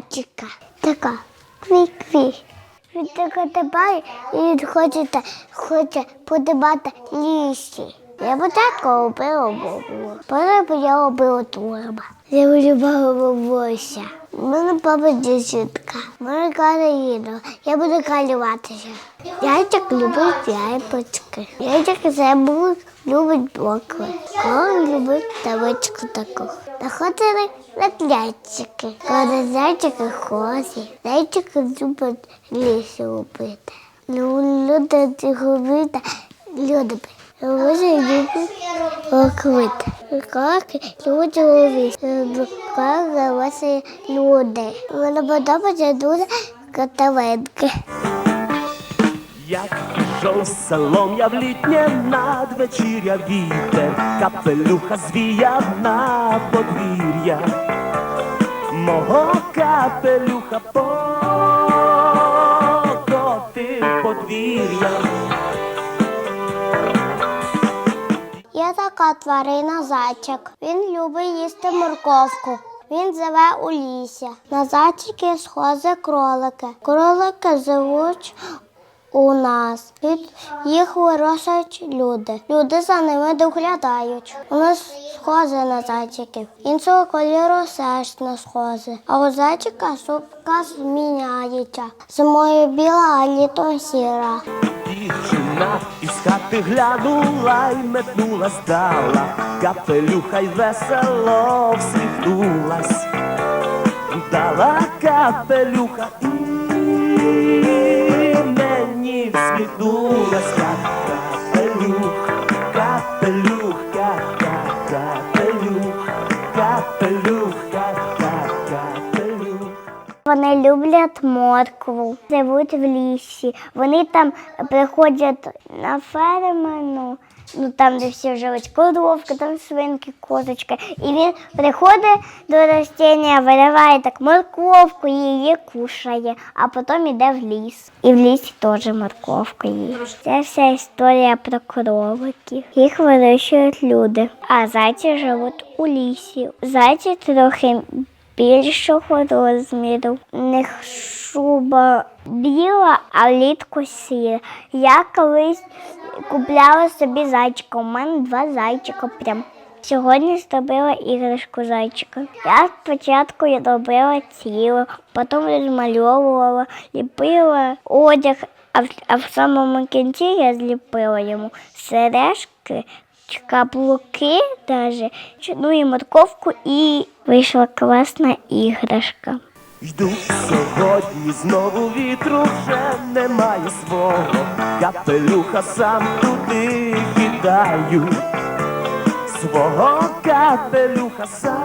зайчика. Така кві-кві. Він така тепає і хоче, хоче подивати лісі. Я спочатку робила бобу, потім я робила турба. Я любила бабуся. У мене папа дівчинка. Мене Кароліна. Я буду калюватися. Яйчик любить яйпочки. Яйчик забув любить бокви. Коли любить тавичку таку. Находили на яйчики. Коли зайчики хозі. Зайчики любить ліс робити. Ну, люди робити, люди. Люди люблять лаквити. Как люди ловить. Как люди. Мені подобається дуже катавенки. Як пішов селом я в літнє надвечір'я вітер, капелюха звіяв на подвір'я, мого капелюха покотив подвір'я. Така тварина зайчик. Він любить їсти морковку. Він живе у лісі. На зайчики схожі кролики. Кролики живуть у нас. Від їх вирощують люди. Люди за ними доглядають. Вони схожі на зайчиків. Іншого кольору теж не схожі. А у зайчика шубка зміняється. Зимою біла, а літом сіра. Дівчина із хати глянула й метнула здала, капелюха й весело всміхнулась, дала капелюха і мені всміхнулась, капелюх, капелюх, ка- ка- капелюх, капелюх, ка- ка- капелюх. Вони люблять моркву, живуть в лісі. Вони там приходять на ферму, ну, там, де всі живуть коровки, там свинки, козочки. І він приходить до ростіння, вириває так морковку, її кушає, а потім йде в ліс. І в лісі теж морковку їсть. Це вся історія про кроликів. Їх вирощують люди, а зайці живуть у лісі. Зайці трохи більшого розміру. У них шуба біла, а влітку сіра. Я колись купляла собі зайчика. У мене два зайчика прям. Сьогодні зробила іграшку зайчика. Я спочатку робила тіло, потім розмальовувала, ліпила одяг, а в, а в самому кінці я зліпила йому сережки, каблуки даже, ну і морковку, і вийшла класна іграшка. Жду сьогодні знову вітру вже немає свого, капелюха сам туди кидаю, свого капелюха сам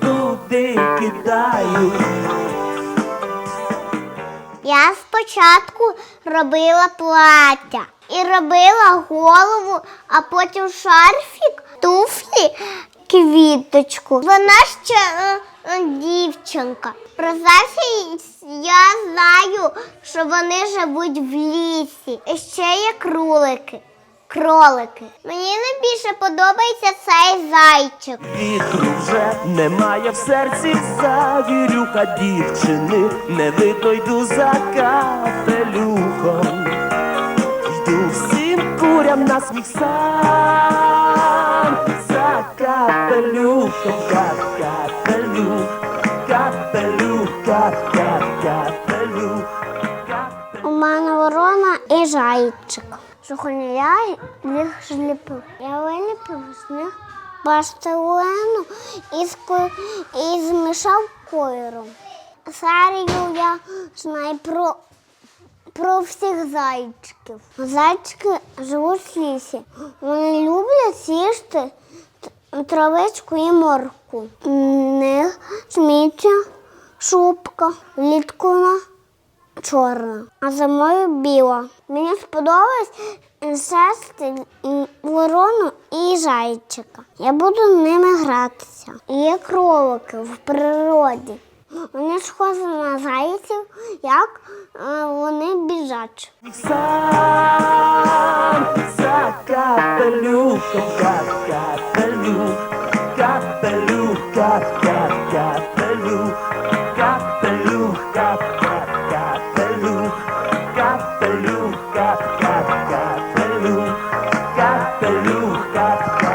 туди кидаю. Я спочатку робила плаття і робила голову, а потім шарфік, туфлі, квіточку. Вона ще е, е, дівчинка. Про Зайця я знаю, що вони живуть в лісі. І ще є кролики. Кролики. Мені найбільше подобається цей зайчик. Вітру вже немає в серці завірюха дівчини, не видно йду за капелюхом. У мене ворона і зайчик. Сьогодні я їх зліпив. Я виліпив з них пластилину і, і змішав кольором. Серію я знаю про, про всіх зайчиків. Зайчики живуть в лісі. Вони люблять їсти травичку і морку. У них сміття, шубка, влітку чорна, а зимою біла. Мені сподобалось сести ворону і зайчика. Я буду ними гратися. Є кролики в природі. Вони схожі на зайців, як е, вони біжать. Сам за капелюхом, кап, капелюх, капелюх, сказка. por.